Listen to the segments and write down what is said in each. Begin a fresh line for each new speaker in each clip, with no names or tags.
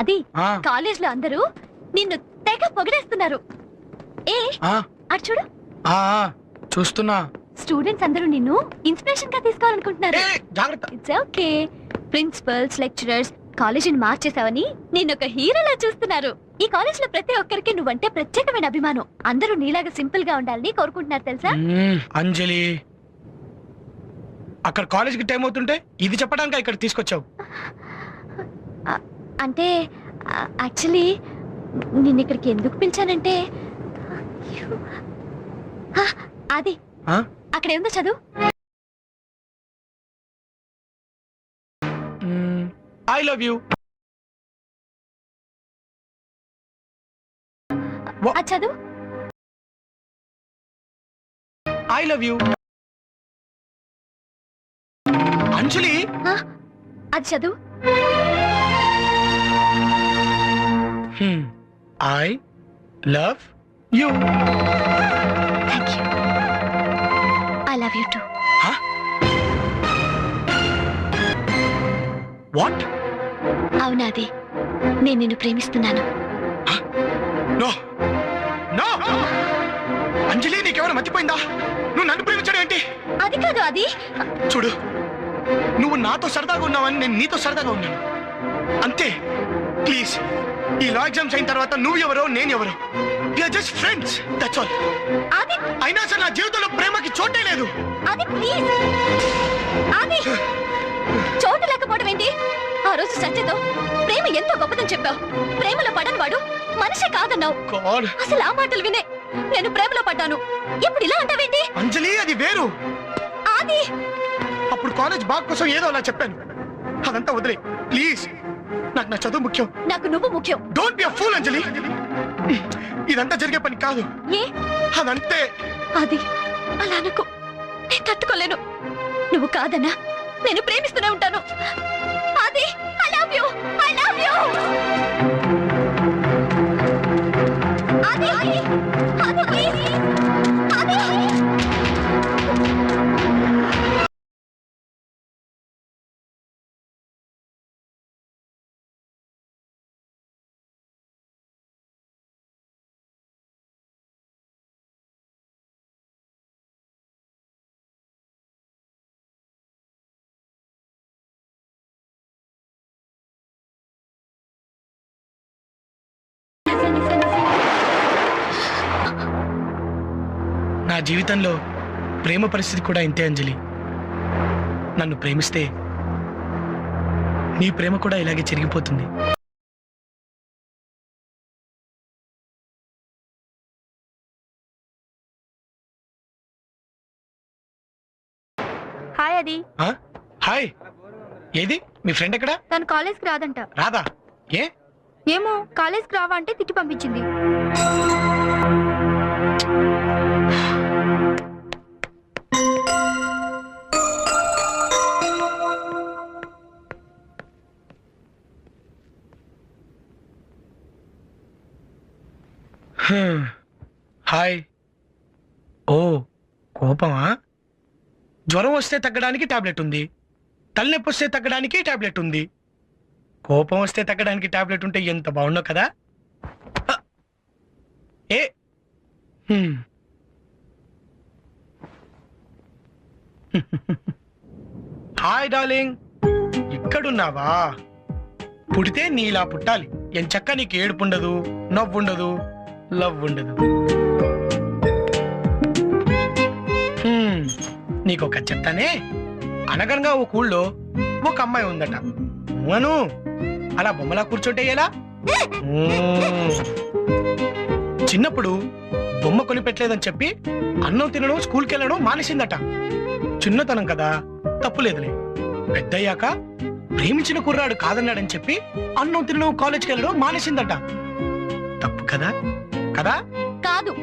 అది
ఆ,
కాలేజ్లో అందరూ నిన్ను తెగ పొగిడేస్తున్నారు. ఏ
ఆ,
అటు చూడు.
చూస్తున్నా.
స్టూడెంట్స్ అందరూ నిన్ను ఇన్స్పిరేషన్గా తీసుకోవాలనుకుంటున్నారు ఇట్స్ ఓకే ప్రిన్సిపల్స్ లెక్చరర్స్ కాలేజీని మార్చేసావని నిన్ను ఒక హీరోలా చూస్తున్నారు. ఈ కాలేజ్లో ప్రతి ఒక్కరికి నువ్వంటే ప్రత్యేకమైన అభిమానం. అందరూ నీలాగా సింపుల్గా ఉండాలని కోరుకుంటున్నారు తెలుసా?
అంజలి. అక్కడ కాలేజీకి టైం అవుతుంటే ఇది చెప్పడానికి ఇక్కడ తీసుకొచ్చావు?
అంటే యాక్చువల్లీ నిన్ను ఇక్కడికి ఎందుకు పిలిచానంటే అది? అక్కడ ఏముందో చదువు.
ఐ లవ్ యూ
చదువు.
I love you Anjali!
అది చదువు.
I love you
thank you I love you too
what
అవునాది నేను నిన్ను ప్రేమిస్తున్నాను.
నో నో అంజలి నీకెవరు మర్చిపోయిందా? నువ్వు నన్ను ప్రేమించడం ఏంటి?
అది కాదు అది.
చూడు నువ్వు నాతో సరదాగా ఉన్నావని నేను నీతో సరదాగా ఉన్నాను. అంతే. ప్లీజ్ ఈ లా ఎగ్జామ్స్ అయిన తర్వాత నువ్వు ఎవరో నేను ఎవరో. జస్ట్ ఫ్రెండ్స్ దట్స్ ఆల్
అది
అయినా సరే నా జీవితంలో ప్రేమకి చోటే లేదు.
ప్లీజ్ అది చోటు లేకపోవడం ఏంటి? ఆ రోజు సత్యతో ప్రేమ ఎంతో గొప్పదని చెప్పావు. ప్రేమలో పడని వాడు మనిషి కాదన్నావు.
గాడ్
అసలు ఆ మాటలు వినే నేను ప్రేమలో పడ్డాను. ఇప్పుడు ఇలా అంటావేంటి
అంజలి అది వేరు.
అది
అప్పుడు కాలేజ్ బాగ్ కోసం ఏదో అలా చెప్పాను. అదంతా వదిలే. ప్లీజ్ నాకు నా చదువు ముఖ్యం.
నాకు నువ్వు ముఖ్యం.
Don't be a fool Anjali. ఇదంతా జరిగే పని కాదు.
ఏ?
అదంతే.
అది అలా అనుకో. నేను తట్టుకోలేను. నువ్వు కాదన్నా నేను ప్రేమిస్తూనే ఉంటాను. అది I love you I love you అది అది
నా జీవితంలో ప్రేమ పరిస్థితి కూడా ఇంతే అంజలి. నన్ను ప్రేమిస్తే నీ ప్రేమ కూడా ఇలాగే చెరిగిపోతుంది.
హాయ్ అది
ఆ? హాయ్ ఏది? మీ ఫ్రెండ్ ఎక్కడా?
తను కాలేజ్కి రాదంట.
రాదా? ఏ?
ఏమో కాలేజ్కి రావా అంటే తిట్టి పంపించింది.
హాయ్ ఓ కోపమా? జ్వరం వస్తే తగ్గడానికి టాబ్లెట్ ఉంది. తలనొప్పి వస్తే తగ్గడానికి టాబ్లెట్ ఉంది. కోపం వస్తే తగ్గడానికి టాబ్లెట్ ఉంటే ఎంత బాగుండో కదా? ఏ? హాయ్ డార్లింగ్ ఇక్కడున్నావా? పుడితే నీలా పుట్టాలి. ఎంచక్క నీకు ఏడుపుండదు నవ్వుండదు. లవ్ ఉండదు. నీకొక చెప్తానే? అనగనగా ఒక ఊళ్ళో ఒక అమ్మాయి ఉందట. అను అలా బొమ్మలా కూర్చోటే ఎలా? చిన్నప్పుడు బొమ్మ కొనిపెట్టలేదని చెప్పి అన్నం తినడం స్కూల్కి వెళ్ళడం మానేసిందట. చిన్నతనం కదా తప్పులేదులే పెద్దయ్యాక ప్రేమించిన కుర్రాడు కాదన్నాడని చెప్పి అన్నం తినడం కాలేజ్కి వెళ్ళడం మానేసిందట. తప్పు కదా? కదా?
కాదు.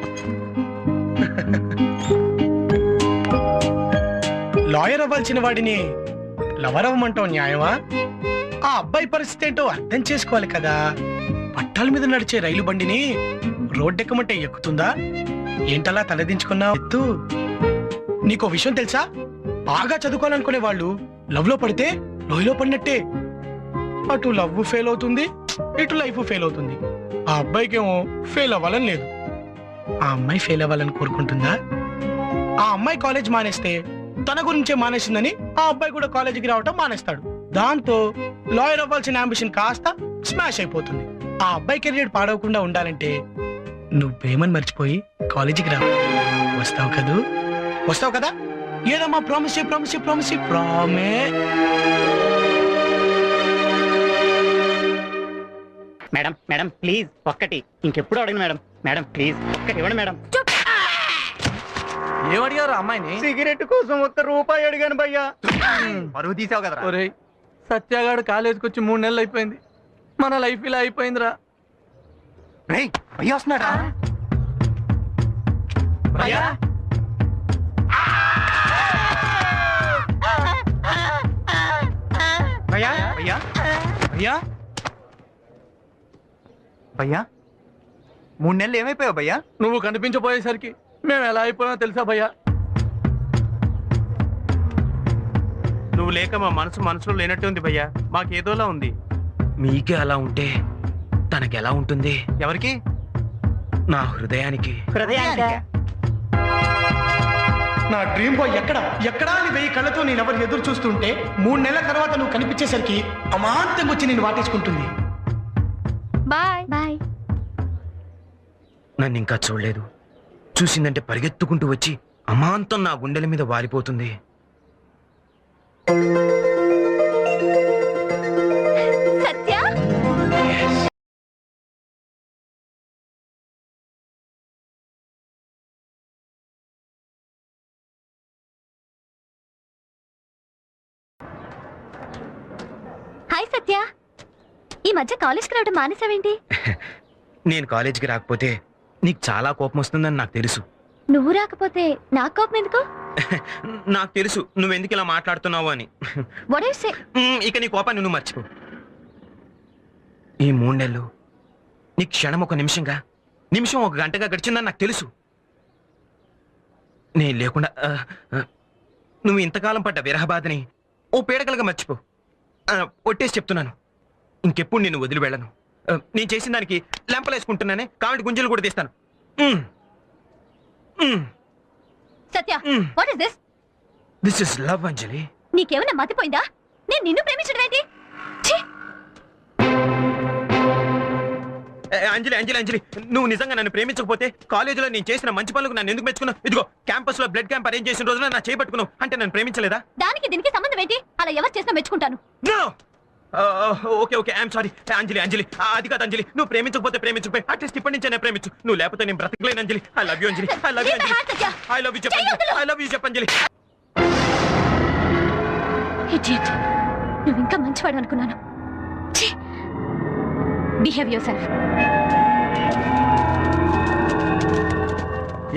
లాయర్ అవ్వాల్సిన వాడిని లవర్ అవ్వమంటావు న్యాయమా? ఆ అబ్బాయి పరిస్థితి ఏంటో అర్థం చేసుకోవాలి కదా. పట్టాల మీద నడిచే రైలు బండిని రోడ్డెక్కమంటే ఎక్కుతుందా? ఏంటలా తలదించుకున్నావు? ఎత్తు. నీకో విషయం తెలుసా? బాగా చదువుకోవాలనుకునే వాళ్ళు లవ్లో పడితే లోయలో పడినట్టే. అటు లవ్ ఫెయిల్ అవుతుంది ఇటు లైఫ్ ఫెయిల్ అవుతుంది. ఆ అబ్బాయికి ఏమో ఫెయిల్ అవ్వాలని లేదు. ఆ అమ్మాయి ఫెయిల్ అవ్వాలని కోరుకుంటుందా? ఆ అమ్మాయి కాలేజ్ మానేస్తే తన గురించే మానేసిందని ఆ అబ్బాయి కూడా కాలేజీకి రావటం మానేస్తాడు. దాంతో లాయర్ అవ్వాల్సిన అంబిషన్ కాస్త స్మాష్ అయిపోతుంది. ఆ అబ్బాయి కెరీర్ పాడవకుండా ఉండాలంటే నువ్వు మర్చిపోయి కాలేజీకి రా. వస్తావు కదూ? వస్తావు కదా? ఏదమ్మా? ప్రామిస్ ప్రామిస్ ప్రామిస్ ప్రామే
మేడం మేడం ప్లీజ్ ఒక్కటి. ఇంకెప్పుడు అడగను మేడం? మేడం ప్లీజ్ ఒక్కటి ఇవ్వండి మేడం.
ఏమడిగారు అమ్మాయిని?
సిగరెట్ కోసం ఒక్క రూపాయి అడిగాను భయ్యా. పరువు తీసావు కదరా.
ఒరేయ్ సత్యాగాడు కాలేజీకి వచ్చి మూడు నెలలు అయిపోయింది. మన లైఫ్ ఇలా అయిపోయిందిరా.
రేయ్ భయ్యా వస్తున్నాడా? భయ్యా? భయ్యా? భయ్యా? భయ్యా? భయ్యా మూడు నెలలు ఏమైపోయావు భయ్యా?
నువ్వు కనిపించబోయేసరికి మేము ఎలా అయిపోయామో తెలుసా భయ్యా?
నువ్వు లేక మా మనసు మనసులో లేనట్టు ఉంది భయ్యా మాకేదోలా ఉంది.
మీకే అలా ఉంటే తనకి ఎలా ఉంటుంది?
ఎవరికి?
నా హృదయానికి.
హృదయానికి?
నా డ్రీమ్ బాయ్ ఎక్కడ? ఎక్కడా అని వెయ్యి కళ్ళతో నేను ఎవరు ఎదురు చూస్తుంటే మూడు నెలల తర్వాత నువ్వు కనిపించేసరికి అమాంతంగా వచ్చి నేను వాటేసుకుంటుంది.
బాయ్. బాయ్.
నన్ను ఇంకా చూడలేదు. చూసిందంటే పరిగెత్తుకుంటూ వచ్చి అమాంతం నా గుండెల మీద వాలిపోతుంది.
సత్య? హాయ్ సత్య. ఈ మధ్య కాలేజ్కి రావడం మానేసావేంటి?
నేను కాలేజీకి రాకపోతే నీకు చాలా కోపం వస్తుందని నాకు తెలుసు.
నువ్వు రాకపోతే నా కోపం ఎందుకు?
నాకు తెలుసు. నువ్వు ఎందుకు ఇలా మాట్లాడుతున్నావు అని. ఇక నీ కోపాన్ని నువ్వు మర్చిపో. ఈ మూడు నెలలు నీ క్షణం ఒక నిమిషంగా నిమిషం ఒక గంటగా గడిచిందని నాకు తెలుసు. నేను లేకుండా నువ్వు ఇంతకాలం పడ్డ విరహ బాధని ఓ పీడకలుగా మర్చిపో. ఒట్టేసి చెప్తున్నాను. ఇంకెప్పుడు నేను వదిలి వెళ్ళను. నేను చేసిన దానికి లెంపలేసుకుంటున్నానే కామెడీ గుంజలు కూడా తీస్తాను.
సత్య
మ్.
What is this
this is love Anjali
నీకేమైనా మతిపోయిందా? నేను నిన్ను ప్రేమించడం ఏంటి
అంజలి అంజలి అంజలి నువ్వు నిజంగా నన్ను ప్రేమించకపోతే కాలేజీలో నేను చేసిన మంచి పనులకు నన్ను ఎందుకు మెచ్చుకున్నావు? ఇదిగో క్యాంపస్లో బ్లడ్ క్యాంప్ అరేంజ్ చేసిన రోజున నా చేపట్టుకున్నావు అంటే నన్ను ప్రేమించలేదా?
దానికి దీనికి సంబంధం ఏంటి? అలా ఎవరు చేసినా మెచ్చుకుంటాను.
Okay okay. I'm sorry Anjali Anjali. ఆ, అది కాదు అంజలి. నువ్వు ప్రేమించకపోతే ప్రేమించకపోయి అట్లీస్ట్ ఇప్పటి నుంచే నేను ప్రేమించు. నువ్వు లేకపోతే నేను బ్రతకలేను Anjali. I love you Anjali. I love you Anjali. I love you చెప్పండి ఐ లవ్ యూ చెప్పంజలి
నువ్వు ఇంకా మంచివాడు అనుకున్నాను. బిహేవ్ యువర్ సెల్ఫ్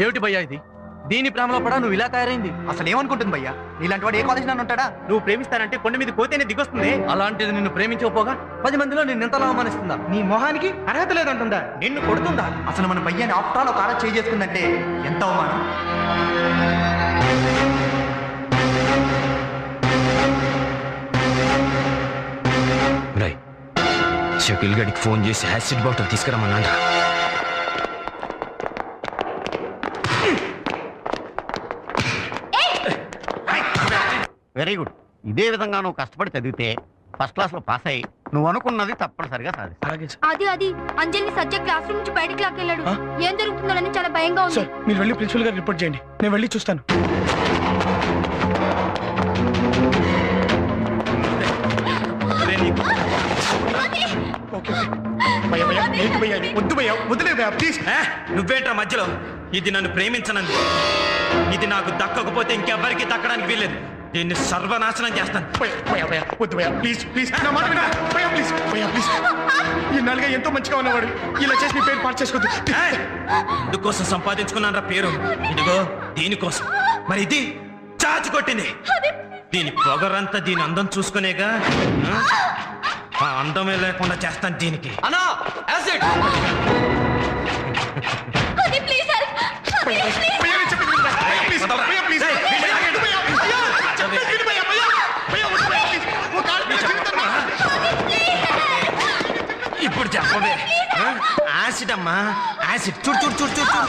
ఏమిటి భయ్యా ఇది? దీని ప్రేమలో పడా నువ్వు ఇలా తయారైంది.
అసలు ఏమనుకుంటుంది భయ్యా? నీలాంటి వాడు ఏ కాలేజ్ నన్ను ఉంటాడా?
నువ్వు ప్రేమిస్తానంటే కొండ మీద పోతేనే దిగొస్తుంది.
అలాంటిది నిన్ను ప్రేమించకపోగా పది మందిలో నిన్ను ఎంతలా అవమానిస్తుందా?
నీ మొహానికి అర్హత లేదంటుందా?
నిన్ను కొడుతుందా?
అసలు మన భయ్యాన్ని ఆప్టాలో కాడ చేసుకుందంటే ఎంత అవమానం?
షకిల్ గడికి ఫోన్ చేసి యాసిడ్ బాటిల్ తీసుకురమ్మన్నాడు
వెరీ గుడ్. ఇదే విధంగా నువ్వు కష్టపడి చదివితే ఫస్ట్ క్లాస్లో పాస్ అయ్యి నువ్వు అనుకున్నది తప్పనిసరిగా
అలాగే సార్.
అది అది. అంజలిని సత్య క్లాస్ రూమ్ నుంచి బయటికి లాక్కెళ్ళాడు.
ఆ?
ఏం జరుగుతుందోనని చాలా భయంగా ఉంది.
సార్ మీరు వెళ్ళి ప్రిన్సిపల్ గారు రిపోర్ట్ చేయండి. నేను వెళ్ళి చూస్తాను. ఓకే భయ్యా భయ్యా ఏంటి భయ్యా ఇది? వద్దు భయ్యా వద్దులే భయ్యా ప్లీజ్.
ఏ, నువ్వేంట్రా మధ్యలో? ఇది నన్ను ప్రేమించనంది. ఇది నాకు దక్కకపోతే ఇంకెవ్వరికి దక్కడానికి వీల్లేదు. దీన్ని సర్వనాశనం చేస్తాను.
వద్దు భయ్యా ప్లీజ్ ప్లీజ్ నా మాట వినా. భయ్యా ప్లీజ్ భయ్యా ప్లీజ్ ఈ నాలుగా ఎంతో మంచిగా ఉన్నవాడు. ఇలా చేసి మీ పేరు పాటు చేసుకోవద్దు.
ఏయ్! ఎందుకోసం సంపాదించుకున్నాను పేరు. ఇదిగో దీనికోసం. మరి ఇది చాచి కొట్టింది. దీని పొగరంతా దీని అందం చూసుకునేగా ఆ? అందమే లేకుండా చేస్తాను దీనికి.
అన్నా యాసిడ్
అది ప్లీజ్
భయ్యా నేను చెప్పింది వినరా? భయ్యా, ప్లీజ్ భయ్యా ప్లీజ్
ఏయ్,
భయ్యా, వద్దు భయ్యా భయ్యా చెప్పేది విను భయ్యా
ఈ చెప్పవే? యాసిడ్ అమ్మా యాసిడ్ చూడు చూడు చూడు చూడు చూడు.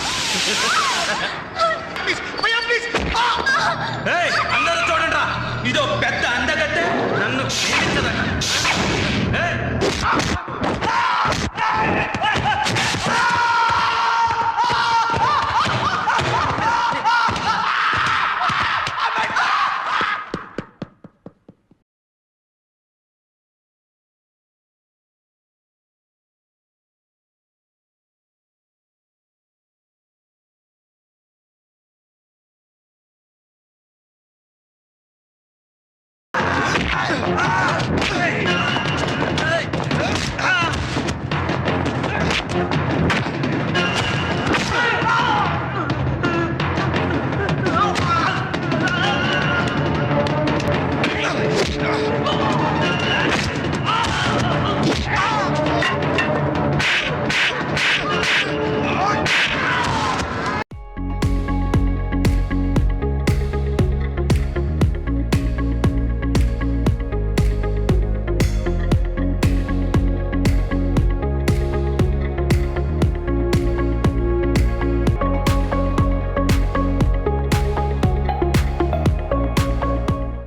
అందరూ చూడండి ఇదో పెద్ద అందగత్తె. నన్ను ప్రేమించదట